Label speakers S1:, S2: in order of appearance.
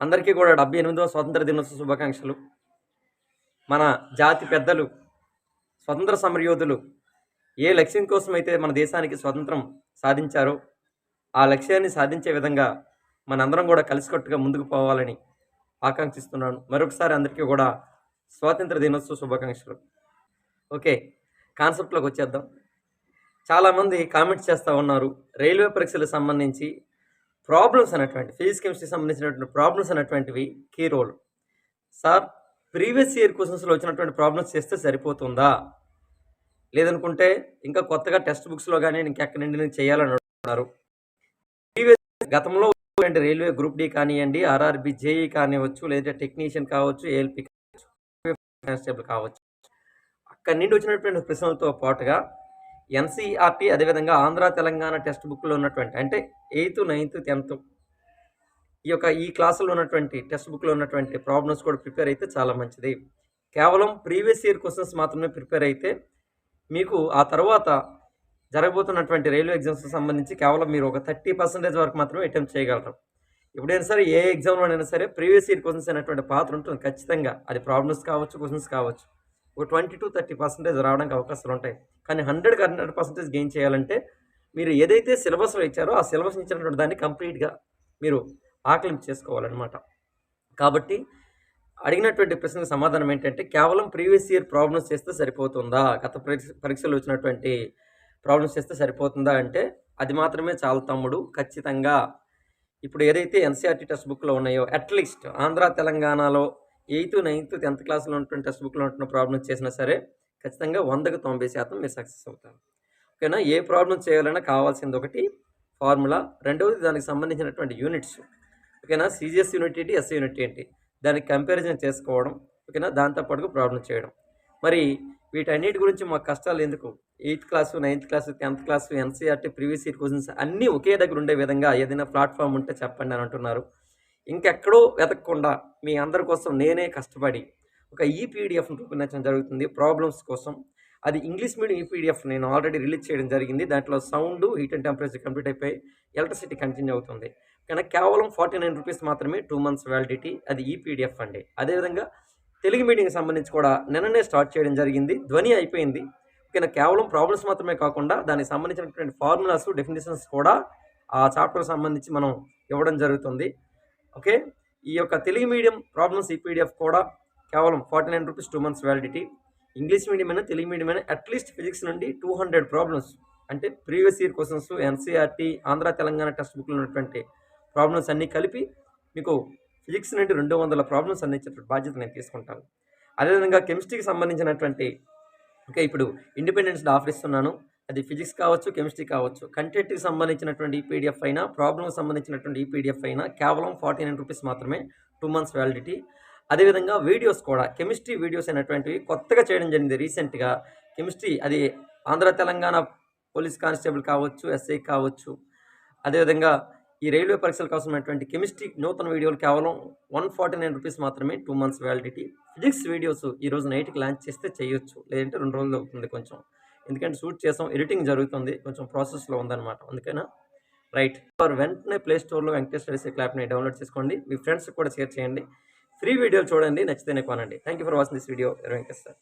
S1: అందరికీ కూడా డెబ్బై ఎనిమిదవ స్వాతంత్ర దినోత్సవ శుభాకాంక్షలు. మన జాతి పెద్దలు స్వతంత్ర సమరయోధులు ఏ లక్ష్యం కోసం అయితే మన దేశానికి స్వతంత్రం సాధించారో ఆ లక్ష్యాన్ని సాధించే విధంగా మనందరం కూడా కలిసికట్టుగా ముందుకు పోవాలని ఆకాంక్షిస్తున్నాను. మరొకసారి అందరికీ కూడా స్వాతంత్ర దినోత్సవ శుభాకాంక్షలు. ఓకే కాన్సెప్ట్లోకి వచ్చేద్దాం. చాలామంది కామెంట్స్ చేస్తూ ఉన్నారు రైల్వే పరీక్షలకు సంబంధించి ప్రాబ్లమ్స్ అనేటువంటి ఫిజిక్స్ కెమిస్ట్రీ సంబంధించినటువంటి ప్రాబ్లమ్స్ అనేటువంటివి key role sir previous year క్వశ్చన్స్లో వచ్చినటువంటి ప్రాబ్లమ్స్ చేస్తే సరిపోతుందా? లేదనుకుంటే ఇంకా కొత్తగా టెక్స్ట్ బుక్స్లో కానీ ఇంకెక్కడి నుండి నేను చేయాలని అంటున్నారు ప్రీవియస్ గతంలో రైల్వే గ్రూప్ డి కానివ్వండి ఆర్ఆర్బి జేఈ కానివ్వచ్చు లేదంటే టెక్నీషియన్ కావచ్చు ఏఎల్పి కానిస్టేబుల్ కావచ్చు. అక్కడి నుండి వచ్చినటువంటి ప్రశ్నలతో పాటుగా ఎన్సీఆర్టీ అదేవిధంగా ఆంధ్ర తెలంగాణ టెక్స్ట్ బుక్లో ఉన్నటువంటి అంటే ఎయిత్ నైన్త్ టెన్త్ ఈ యొక్క ఈ క్లాసులో ఉన్నటువంటి టెక్స్ట్ బుక్లో ఉన్నటువంటి ప్రాబ్లమ్స్ కూడా ప్రిపేర్ అయితే చాలా మంచిది. కేవలం ప్రీవియస్ ఇయర్ క్వశ్చన్స్ మాత్రమే ప్రిపేర్ అయితే మీకు ఆ తర్వాత జరగబోతున్నటువంటి రైల్వే ఎగ్జామ్స్కి సంబంధించి కేవలం మీరు ఒక థర్టీ పర్సెంటేజ్ వరకు మాత్రమే అటెంప్ట్ చేయగలరు. ఎప్పుడైనా సరే ఏ ఎగ్జామ్లోనైనా సరే ప్రీవియస్ ఇయర్ క్వశ్చన్స్ అనేటువంటి పాత్ర ఉంటుంది ఖచ్చితంగా. అది ప్రాబ్లమ్స్ కావచ్చు క్వశ్చన్స్ కావచ్చు. ఒక ట్వంటీ టు థర్టీ పర్సెంటేజ్ రావడానికి అవకాశాలు ఉంటాయి. కానీ హండ్రెడ్కి హండ్రెడ్ పర్సెంటేజ్ గెయిన్ చేయాలంటే మీరు ఏదైతే సిలబస్లో ఇచ్చారో ఆ సిలబస్ ఇచ్చినటువంటి దాన్ని కంప్లీట్గా మీరు ఆకలింపు చేసుకోవాలన్నమాట. కాబట్టి అడిగినటువంటి ప్రశ్నకు సమాధానం ఏంటంటే కేవలం ప్రీవియస్ ఇయర్ ప్రాబ్లమ్స్ చేస్తే సరిపోతుందా? గత పరీక్ష పరీక్షలు వచ్చినటువంటి ప్రాబ్లమ్స్ చేస్తే సరిపోతుందా అంటే అది మాత్రమే చాలు తమ్ముడు. ఖచ్చితంగా. ఇప్పుడు ఏదైతే ఎన్సీఆర్టీ టెక్స్ట్ బుక్లో ఉన్నాయో అట్లీస్ట్ ఆంధ్ర తెలంగాణలో ఎయిత్ నైన్త్ టెన్త్ క్లాస్లో ఉన్నటువంటి టెక్స్ట్ బుక్లో ఉంటున్న ప్రాబ్లమ్స్ చేసినా సరే ఖచ్చితంగా వందకు తొంభై శాతం మీరు సక్సెస్ అవుతారు. ఓకేనా? ఏ ప్రాబ్లం చేయాలన్నా కావాల్సింది ఒకటి ఫార్ములా. రెండవది దానికి సంబంధించినటువంటి యూనిట్స్. ఓకేనా? సిజిఎస్ యూనిట్ ఏంటి? ఎస్ యూనిట్ ఏంటి? దానికి కంపారిజన్ చేసుకోవడం. ఓకేనా? దాంతోపాటుగా ప్రాబ్లం చేయడం. మరి వీటన్నిటి గురించి మాకు కష్టాలు ఎందుకు? Eighth class ninth class tenth class NCERT previous year questions అన్నీ ఒకే దగ్గర ఉండే విధంగా ఏదైనా ప్లాట్ఫామ్ ఉంటే చెప్పండి అని అంటున్నారు. ఇంకెక్కడో వెతకకుండా మీ అందరి కోసం నేనే కష్టపడి ఒక ఈపీడిఎఫ్ను పీడిఎఫ్ను రూపొందించడం జరుగుతుంది. ప్రాబ్లమ్స్ కోసం. అది ఇంగ్లీష్ మీడియం ఈపీడిఎఫ్ నేను ఆల్రెడీ రిలీజ్ చేయడం జరిగింది. దాంట్లో sound heat and temperature complete అయిపోయి ఎలక్ట్రిసిటీ కంటిన్యూ అవుతుంది. కానీ కేవలం ఫార్టీ నైన్ రూపీస్ మాత్రమే టూ మంత్స్ వ్యాలిడిటీ అది ఈపీడిఎఫ్ అండి. అదేవిధంగా తెలుగు మీడియంకి సంబంధించి కూడా నిన్ననే స్టార్ట్ చేయడం జరిగింది. ధ్వని అయిపోయింది. కానీ కేవలం ప్రాబ్లమ్స్ మాత్రమే కాకుండా దానికి సంబంధించినటువంటి ఫార్ములాస్ డెఫినేషన్స్ కూడా ఆ చాప్టర్ సంబంధించి మనం ఇవ్వడం జరుగుతుంది. ఓకే? ఈ యొక్క తెలుగు మీడియం ప్రాబ్లమ్స్ ఈ పీడిఎఫ్ కూడా కేవలం forty nine rupees two months validity. English medium అయినా తెలుగు మీడియం అయినా అట్లీస్ట్ ఫిజిక్స్ నుండి టూ హండ్రెడ్ ప్రాబ్లమ్స్ అంటే previous year questions NCERT Andhra Telangana text బుక్లో ఉన్నటువంటి ప్రాబ్లమ్స్ అన్నీ కలిపి మీకు ఫిజిక్స్ నుండి రెండు వందల ప్రాబ్లమ్స్ అందించేటువంటి బాధ్యత నేను తీసుకుంటాను. అదేవిధంగా కెమిస్ట్రీకి సంబంధించినటువంటి ఓకే ఇప్పుడు ఇండిపెండెన్స్ డే ఆఫర్ ఇస్తున్నాను. అది ఫిజిక్స్ కావచ్చు కెమిస్ట్రీ కావచ్చు. కంటెంట్కి సంబంధించినటువంటి ఈపీడిఎఫ్ అయినా ప్రాబ్లమ్కి సంబంధించినటువంటి ఈపీడిఎఫ్ అయినా కేవలం ఫార్టీ నైన్ రూపీస్ మాత్రమే టూ మంత్స్ వ్యాలిడిటీ. అదేవిధంగా వీడియోస్ కూడా కెమిస్ట్రీ వీడియోస్ అయినటువంటివి కొత్తగా చేయడం జరిగింది రీసెంట్గా. కెమిస్ట్రీ అది ఆంధ్ర తెలంగాణ పోలీస్ కానిస్టేబుల్ కావచ్చు ఎస్ఐ కావచ్చు. అదేవిధంగా ఈ రైల్వే పరీక్షల కోసం కెమిస్ట్రీ నూతన వీడియోలు కేవలం వన్ ఫార్టీ నైన్ రూపీస్ మాత్రమే two months validity. Physics videos ఈ రోజు నైట్కి లాంచ్ చేస్తే చేయొచ్చు లేదంటే రెండు రోజులు అవుతుంది కొంచెం. ఎందుకంటే షూట్ చేసాం ఎడిటింగ్ జరుగుతుంది కొంచెం ప్రాసెస్లో ఉందన్నమాట అందుకైనా? రైట్. ఫర్ వెంటనే ప్లే స్టోర్లో వెంకటేశ్వర ఎస్ఏ క్లాప్ని డౌన్లోడ్ చేసుకోండి మీ ఫ్రెండ్స్కి కూడా షేర్ చేయండి. ఫ్రీ వీడియోలు చూడండి నచ్చితేనే కొనండి. Thank you for watching this video Venkateshwar